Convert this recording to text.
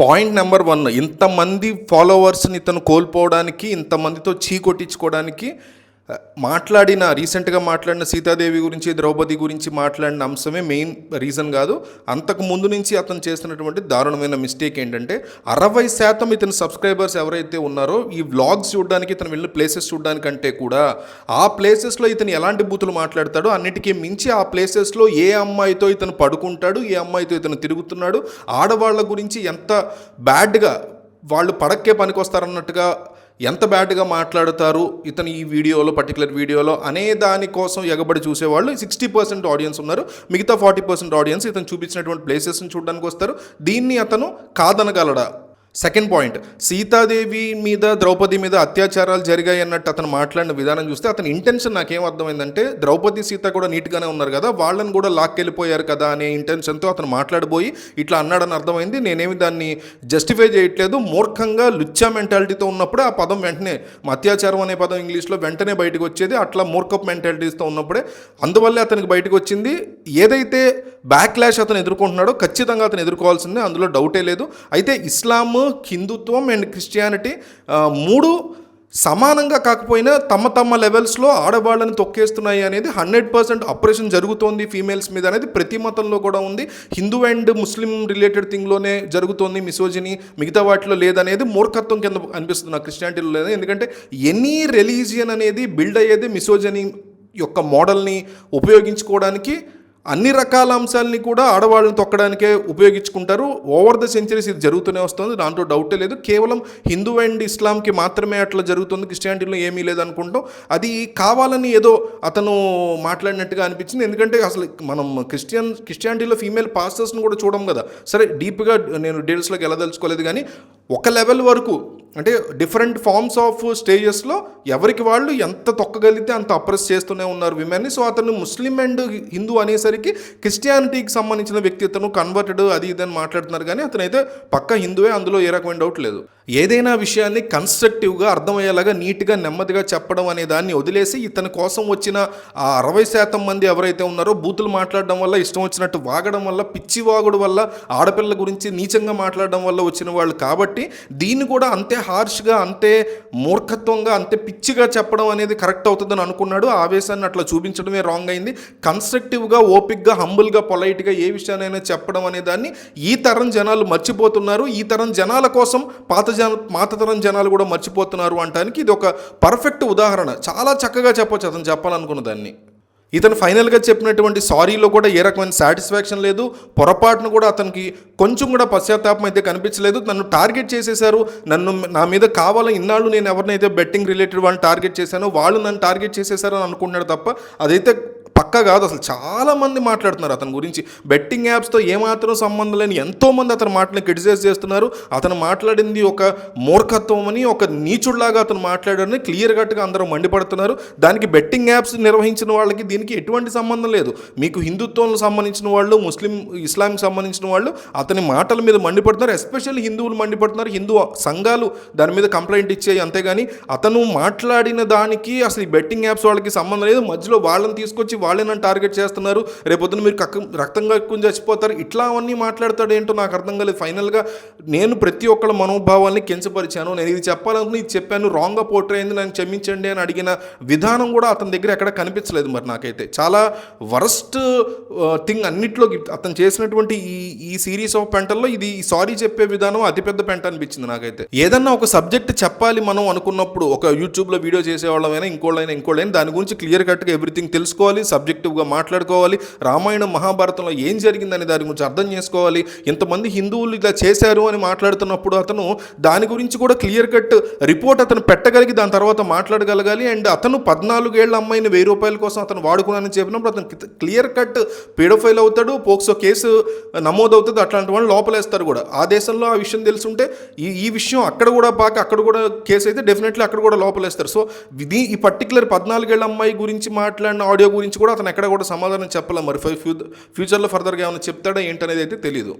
Point number one ఇంతమంది ఫాలోవర్స్ని ఇతను కోల్పోవడానికి ఇంతమందితో చీ కొట్టించుకోవడానికి మాట్లాడిన రీసెంట్గా మాట్లాడిన సీతాదేవి గురించి ద్రౌపది గురించి మాట్లాడిన అంశమే మెయిన్ రీజన్ కాదు. అంతకు ముందు నుంచి అతను చేస్తున్నటువంటి దారుణమైన మిస్టేక్ ఏంటంటే అరవై శాతం ఇతని సబ్స్క్రైబర్స్ ఎవరైతే ఉన్నారో ఈ వ్లాగ్స్ చూడడానికి ఇతను వెళ్ళిన ప్లేసెస్ చూడడానికంటే కూడా ఆ ప్లేసెస్లో ఇతను ఎలాంటి బూతులు మాట్లాడతాడో అన్నిటికీ మించి ఆ ప్లేసెస్లో ఏ అమ్మాయితో ఇతను పడుకుంటాడు ఏ అమ్మాయితో ఇతను తిరుగుతున్నాడు ఆడవాళ్ళ గురించి ఎంత బ్యాడ్గా వాళ్ళు పడక్కే పనికొస్తారన్నట్టుగా ఎంత బ్యాడ్గా మాట్లాడతారు ఇతను ఈ వీడియోలో పర్టికులర్ వీడియోలో అనే దానికోసం ఎగబడి చూసేవాళ్ళు సిక్స్టీ పర్సెంట్ ఆడియన్స్ ఉన్నారు. మిగతా ఫార్టీ పర్సెంట్ ఆడియన్స్ ఇతను చూపించినటువంటి ప్లేసెస్ని చూడడానికి వస్తారు. దీన్ని అతను కాదనగలడా? సెకండ్ పాయింట్ సీతాదేవి మీద ద్రౌపది మీద అత్యాచారాలు జరిగాయి అన్నట్టు అతను మాట్లాడిన విధానం చూస్తే అతని ఇంటెన్షన్ నాకేం అర్థమైందంటే ద్రౌపది సీత కూడా నీట్గానే ఉన్నారు కదా వాళ్ళని కూడా లాక్కెళ్ళిపోయారు కదా అనే ఇంటెన్షన్తో అతను మాట్లాడిపోయి ఇట్లా అన్నాడని అర్థమైంది. నేనేమి దాన్ని జస్టిఫై చేయట్లేదు. మూర్ఖంగా లుచ్చా మెంటాలిటీతో ఉన్నప్పుడే ఆ పదం వెంటనే అత్యాచారం అనే పదం ఇంగ్లీష్లో వెంటనే బయటకు వచ్చేది. అట్లా మూర్ఖప్ మెంటాలిటీస్తో ఉన్నప్పుడే అందువల్లే అతనికి బయటకు వచ్చింది. ఏదైతే బ్యాక్లాష్ అతను ఎదుర్కొంటున్నాడో ఖచ్చితంగా అతను ఎదుర్కోవాల్సిందే అందులో డౌటే లేదు. అయితే ఇస్లాం హిందుత్వం అండ్ క్రిస్టియానిటీ మూడు సమానంగా కాకపోయినా తమ తమ లెవెల్స్లో ఆడవాళ్ళని తొక్కేస్తున్నాయి అనేది హండ్రెడ్ పర్సెంట్ ఆపరేషన్ జరుగుతోంది ఫీమేల్స్ మీద అనేది ప్రతి మతంలో కూడా ఉంది. హిందూ అండ్ ముస్లిం రిలేటెడ్ థింగ్లోనే జరుగుతోంది మిసోజిని మిగతా వాటిలో లేదనేది మూర్ఖత్వం కింద అనిపిస్తుంది నాకు క్రిస్టియానిటీలో లేదు. ఎందుకంటే ఎనీ రిలీజియన్ అనేది బిల్డ్ అయ్యేది మిసోజని యొక్క మోడల్ని ఉపయోగించుకోవడానికి అన్ని రకాల అంశాలని కూడా ఆడవాళ్ళని తొక్కడానికే ఉపయోగించుకుంటారు. ఓవర్ ద సెంచరీస్ ఇది జరుగుతూనే వస్తుంది. దాంట్లో డౌటే లేదు. కేవలం హిందూ అండ్ ఇస్లాంకి మాత్రమే అట్లా జరుగుతుంది. క్రిస్టియానిటీలో ఏమీ లేదనుకుంటాం అది కావాలని ఏదో అతను మాట్లాడినట్టుగా అనిపించింది. ఎందుకంటే అసలు మనం క్రిస్టియన్ క్రిస్టియానిటీలో ఫీమేల్ పాస్టర్స్ని కూడా చూడం కదా. సరే డీప్గా నేను డీటెయిల్స్లోకి వెళ్ళదలుచుకోలేదు కానీ ఒక లెవెల్ వరకు అంటే డిఫరెంట్ ఫార్మ్స్ ఆఫ్ స్టేజెస్లో ఎవరికి వాళ్ళు ఎంత తొక్కగలిగితే అంత అప్రెస్ చేస్తూనే ఉన్నారు విమెన్ని సో అతను ముస్లిం అండ్ హిందూ అనేసరికి క్రిస్టియానిటీకి సంబంధించిన వ్యక్తి అతను కన్వర్టెడ్ అది ఇది అని మాట్లాడుతున్నారు. కానీ అతనైతే పక్క హిందువే అందులో ఏ రకమైన డౌట్ లేదు. ఏదైనా విషయాన్ని కన్స్ట్రక్టివ్గా అర్థమయ్యేలాగా నీట్గా నెమ్మదిగా చెప్పడం అనే దాన్ని వదిలేసి ఇతని కోసం వచ్చిన ఆ అరవై శాతం మంది ఎవరైతే ఉన్నారో బూతులు మాట్లాడడం వల్ల ఇష్టం వచ్చినట్టు వాగడం వల్ల పిచ్చి వాగుడు వల్ల ఆడపిల్ల గురించి నీచంగా మాట్లాడడం వల్ల వచ్చిన వాళ్ళు కాబట్టి దీన్ని కూడా అంతే హార్ష్గా అంతే మూర్ఖత్వంగా అంతే పిచ్చిగా చెప్పడం అనేది కరెక్ట్ అవుతుందని అనుకున్నాడు. ఆవేశాన్ని అట్లా చూపించడమే రాంగ్ అయింది. కన్స్ట్రక్టివ్గా ఓపిక్గా హంబుల్గా పొలైట్గా ఏ విషయానైనా చెప్పడం అనే దాన్ని ఈ తరం జనాలు మర్చిపోతున్నారు. ఈ తరం జనాల కోసం పాత జన పాతతరం జనాలు కూడా మర్చిపోతున్నారు అంటానికి ఇది ఒక పర్ఫెక్ట్ ఉదాహరణ. చాలా చక్కగా చెప్పొచ్చు అతను చెప్పాలనుకున్న దాన్ని. ఇతను ఫైనల్గా చెప్పినటువంటి సారీలో కూడా ఏ రకమైన సాటిస్ఫాక్షన్ లేదు. పొరపాటును కూడా అతనికి కొంచెం కూడా పశ్చాత్తాపం అయితే కనిపించలేదు. నన్ను టార్గెట్ చేసేశారు. నన్ను నా మీద కావాలని ఇన్నాళ్ళు నేను ఎవరినైతే బెట్టింగ్ రిలేటెడ్ వాళ్ళని టార్గెట్ చేశానో వాళ్ళు నన్ను టార్గెట్ చేసేశారని అనుకున్నాడు అనుకుంటున్నాడు తప్ప అదైతే పక్క కాదు. అసలు చాలామంది మాట్లాడుతున్నారు అతని గురించి. బెట్టింగ్ యాప్స్తో ఏమాత్రం సంబంధం లేని ఎంతోమంది అతని మాటలను క్రిటిసైజ్ చేస్తున్నారు. అతను మాట్లాడింది ఒక మూర్ఖత్వం అని ఒక నీచుడిలాగా అతను మాట్లాడారని క్లియర్ కట్గా అందరూ మండిపడుతున్నారు. దానికి బెట్టింగ్ యాప్స్ నిర్వహించిన వాళ్ళకి దీనికి ఎటువంటి సంబంధం లేదు. మీకు హిందుత్వంలో సంబంధించిన వాళ్ళు ముస్లిం ఇస్లాంకి సంబంధించిన వాళ్ళు అతని మాటల మీద మండిపడుతున్నారు. ఎస్పెషల్లీ హిందువులు మండిపడుతున్నారు. హిందూ సంఘాలు దాని మీద కంప్లైంట్ ఇచ్చాయి అంతేగాని అతను మాట్లాడిన దానికి అసలు ఈ బెట్టింగ్ యాప్స్ వాళ్ళకి సంబంధం లేదు. మధ్యలో వాళ్ళని తీసుకొచ్చి వాళ్ళే నన్ను టార్గెట్ చేస్తున్నారు. రేపొద్దున మీరు కక్క రక్తం కక్కుని చచ్చిపోతారు. ఇట్లా అవన్నీ మాట్లాడతాడు ఏంటో నాకు అర్థం కాలేదు. ఫైనల్గా నేను ప్రతి ఒక్కళ్ళ మనోభావాల్ని కించపరిచాను. నేను ఇది చెప్పాలనుకుని ఇది చెప్పాను. రాంగ్గా పోర్ట్రే అయింది. నన్ను క్షమించండి అని అడిగిన విధానం కూడా అతని దగ్గర ఎక్కడ కనిపించలేదు మరి నాకైతే. చాలా వరస్ట్ థింగ్ అన్నిట్లో అతను చేసినటువంటి ఈ ఈ సిరీస్ ఆఫ్ పెంటల్లో ఇది సారీ చెప్పే విధానం అతిపెద్ద పెంట అనిపించింది నాకైతే. ఏదన్నా ఒక సబ్జెక్ట్ చెప్పాలి మనం అనుకున్నప్పుడు ఒక యూట్యూబ్లో వీడియో చేసేవాళ్ళమైనా ఇంకోళ్ళైనా ఇంకోళ్ళైనా దాని గురించి క్లియర్ కట్గా ఎవ్రీథింగ్ తెలుసుకోవాలి. సబ్జెక్టివ్గా మాట్లాడుకోవాలి. రామాయణం మహాభారతంలో ఏం జరిగిందని దాని గురించి అర్థం చేసుకోవాలి. ఇంతమంది హిందువులు ఇలా చేశారు అని మాట్లాడుతున్నప్పుడు అతను దాని గురించి కూడా క్లియర్ కట్ రిపోర్ట్ అతను పెట్టగలిగి దాని తర్వాత మాట్లాడగలగాలి. అండ్ అతను పద్నాలుగేళ్ళ అమ్మాయిని వెయ్యి రూపాయల కోసం అతను వాడుకున్నానని చెప్పినప్పుడు అతను క్లియర్ కట్ పీడోఫైల్ అవుతాడు పోక్సో కేసు నమోదవుతుంది అట్లాంటి వాళ్ళు లోపలేస్తారు కూడా. ఆ దేశంలో ఆ విషయం తెలుసుంటే ఈ ఈ విషయం అక్కడ కూడా పాక అక్కడ కూడా కేసు అయితే డెఫినెట్లీ అక్కడ కూడా లోపలేస్తారు. సో ఇది ఈ పర్టికులర్ పద్నాలుగేళ్ళ అమ్మాయి గురించి మాట్లాడిన ఆడియో గురించి కూడా అతను ఎక్కడ కూడా సమాధానం చెప్పలే. మరి ఫ్యూ ఫ్యూచర్లో ఫర్దర్గా ఏమైనా చెప్తాడా ఏంటనేది అయితే తెలియదు